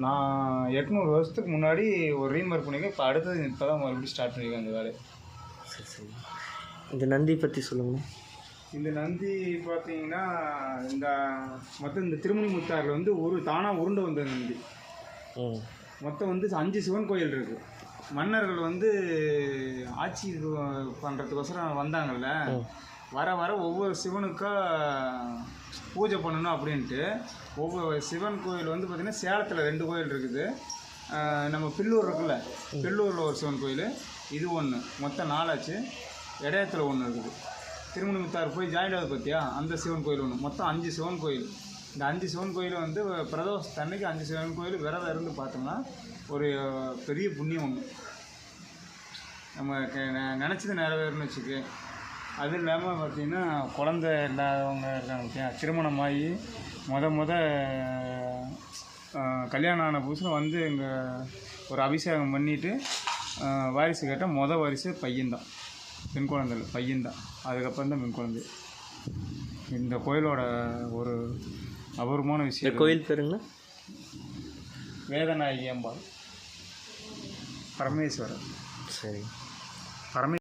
நான் எட்நூறு வருஷத்துக்கு முன்னாடி ஒரு ரீமர் பண்ணியிருக்கேன் இப்போ அடுத்தது இப்போ தான் மறுபடியும் ஸ்டார்ட் பண்ணியிருக்கேன் அந்த வேலையை. சரி சரி. இந்த நந்தி பற்றி சொல்லுங்கண்ணா இந்த நந்தி பார்த்தீங்கன்னா இந்த மொத்தம் இந்த திருமணி முத்தாரில் வந்து ஒரு தானாக உருண்டு வந்த நந்தி. மொத்தம் வந்து அஞ்சு சிவன் கோயில் இருக்குது மன்னர்கள் வந்து ஆட்சி பண்ணுறதுக்கோசரம் வந்தாங்கல்ல? வர வர ஒவ்வொரு சிவனுக்கா பூஜை பண்ணணும் அப்படின்ட்டு ஒவ்வொரு சிவன் கோயில் வந்து பார்த்திங்கன்னா சேலத்தில் ரெண்டு கோயில் இருக்குது. நம்ம பில்லூர் இருக்குல்ல பில்லூரில் ஒரு சிவன் கோயில். இது ஒன்று மொத்தம் நாலாச்சு. இடையத்தில் ஒன்று இருக்குது. திருமணிமுத்தார் போய் ஜாயின் ஆகுது பார்த்தியா அந்த சிவன் கோயில் ஒன்று மொத்தம் அஞ்சு சிவன் கோயில். இந்த அஞ்சு சிவன் கோயில் வந்து பிரதோஷ தன்னைக்கு அஞ்சு சிவன் கோயில் விரதம் இருந்து பார்த்தோம்னா ஒரு பெரிய புண்ணியம் ஒன்று நம்ம நெ- நினச்சது நிறைவேறுன்னு வச்சுக்க. அது இல்லாமல் பார்த்தீங்கன்னா குழந்த இல்லாதவங்க இருக்காங்க பார்த்தியா திருமணமாகி முத முத கல்யாணம் ஆன புதுசில் வந்து இங்கே ஒரு அபிஷேகம் பண்ணிவிட்டு வாரிசு கேட்டால் முத வாரிசு பையன்தான். பெண் குழந்தை பையன்தான். அதுக்கப்புறம் தான் பெண் குழந்தை. இந்த கோயிலோட ஒரு அபூர்வமான விஷயம் கோயில் பேருங்கண்ணா வேதநாயகி அம்பாள். பரமேஸ்வரர். சரி. பரமே